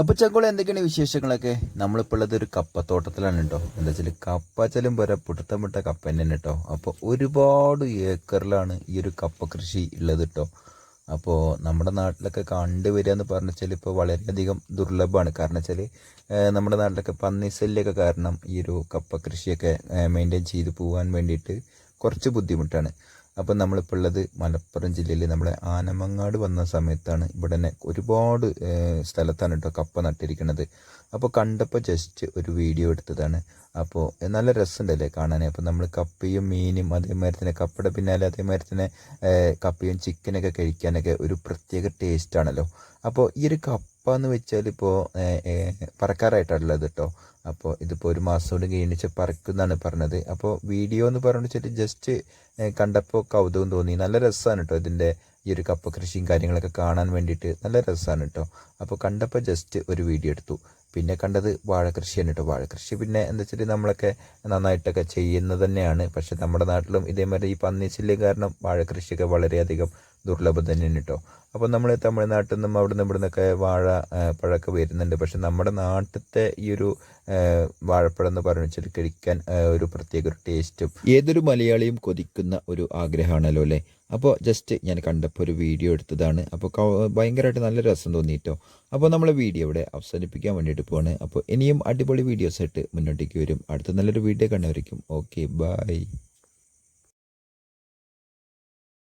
അപ്പോൾ ചക്കോളെ എന്തൊക്കെയാണ് വിശേഷങ്ങളൊക്കെ? നമ്മളിപ്പോൾ ഉള്ളത് ഒരു കപ്പത്തോട്ടത്തിലാണ് കേട്ടോ എന്താ വെച്ചാൽ കപ്പ ചെലും പോരാ പുടുത്തം വിട്ട കപ്പ തന്നെ കേട്ടോ അപ്പോൾ ഒരുപാട് ഏക്കറിലാണ് ഈ ഒരു കപ്പ കൃഷി ഉള്ളത് കേട്ടോ അപ്പോൾ നമ്മുടെ നാട്ടിലൊക്കെ കണ്ടുവരിക എന്ന് പറഞ്ഞു വെച്ചാൽ ഇപ്പോൾ വളരെയധികം ദുർലഭമാണ്. കാരണം വെച്ചാൽ നമ്മുടെ നാട്ടിലൊക്കെ പന്നി ശല്യമൊക്കെ കാരണം ഈ ഒരു കപ്പ കൃഷിയൊക്കെ മെയിന്റെയിൻ ചെയ്ത് പോകാൻ വേണ്ടിയിട്ട് കുറച്ച് ബുദ്ധിമുട്ടാണ്. അപ്പം നമ്മളിപ്പോൾ ഉള്ളത് മലപ്പുറം ജില്ലയിൽ നമ്മുടെ ആനമങ്ങാട് വന്ന സമയത്താണ്. ഇവിടെ തന്നെ ഒരുപാട് സ്ഥലത്താണ് കേട്ടോ കപ്പ നട്ടിരിക്കുന്നത് അപ്പോൾ കണ്ടപ്പോൾ ജസ്റ്റ് ഒരു വീഡിയോ എടുത്തതാണ്. അപ്പോൾ നല്ല രസമുണ്ടല്ലേ കാണാൻ അപ്പോൾ നമ്മൾ കപ്പയും മീനും അതേമാതിരി തന്നെ കപ്പയുടെ പിന്നാലെ അതേമാതിരി തന്നെ കപ്പയും ചിക്കനൊക്കെ കഴിക്കാനൊക്കെ ഒരു പ്രത്യേക ടേസ്റ്റാണല്ലോ അപ്പോൾ ഈ ഒരു കപ്പ എന്ന് വെച്ചാൽ ഇപ്പോൾ പറക്കാറായിട്ടുള്ളത് കേട്ടോ അപ്പോൾ ഇതിപ്പോൾ ഒരു മാസം കൊണ്ട് കഴിഞ്ഞിട്ട് പറക്കുന്നാണ് പറഞ്ഞത്. അപ്പോൾ വീഡിയോ എന്ന് പറഞ്ഞു ജസ്റ്റ് കണ്ടപ്പോൾ കൗതുകം തോന്നി. നല്ല രസമാണ് കേട്ടോ ഇതിന്റെ ഈ ഒരു കപ്പ കൃഷിയും കാര്യങ്ങളൊക്കെ കാണാൻ വേണ്ടിയിട്ട്. നല്ല രസമാണ് കേട്ടോ അപ്പോൾ കണ്ടപ്പോൾ ജസ്റ്റ് ഒരു വീഡിയോ എടുത്തു. പിന്നെ കണ്ടത് വാഴ കൃഷിയാണ് കേട്ടോ വാഴക്കൃഷി പിന്നെ എന്താ വെച്ചാൽ നമ്മളൊക്കെ നന്നായിട്ടൊക്കെ ചെയ്യുന്നത് തന്നെയാണ്. പക്ഷെ നമ്മുടെ നാട്ടിലും ഇതേമാതിരി ഈ പന്നിശല്യം കാരണം വാഴക്കൃഷിയൊക്കെ വളരെയധികം ദുർലഭം തന്നെയാണ് കേട്ടോ അപ്പോൾ നമ്മൾ തമിഴ്നാട്ടിൽ നിന്നും അവിടെ നിന്ന് ഇവിടെ നിന്നൊക്കെ വാഴ പഴമൊക്കെ വരുന്നുണ്ട്. പക്ഷെ നമ്മുടെ നാട്ടിലത്തെ ഈ ഒരു വാഴപ്പഴം എന്ന് പറഞ്ഞു വെച്ചാൽ കഴിക്കാൻ ഒരു പ്രത്യേക ഒരു ടേസ്റ്റും ഏതൊരു മലയാളിയും കൊതിക്കുന്ന ഒരു ആഗ്രഹമാണല്ലോ അല്ലേ? അപ്പോൾ ജസ്റ്റ് ഞാൻ കണ്ടപ്പോൾ ഒരു വീഡിയോ എടുത്തതാണ്. അപ്പോൾ ഭയങ്കരമായിട്ട് നല്ല രസം തോന്നിയിട്ടോ അപ്പോൾ നമ്മൾ വീഡിയോ ഇവിടെ അവസാനിപ്പിക്കാൻ വേണ്ടിയിട്ട് പോവാണ്. അപ്പോൾ ഇനിയും അടിപൊളി വീഡിയോസ് ആയിട്ട് മുന്നോട്ടേക്ക് വരും. അടുത്ത നല്ലൊരു വീഡിയോ കണ്ടുവരയ്ക്കും ഓക്കെ ബൈ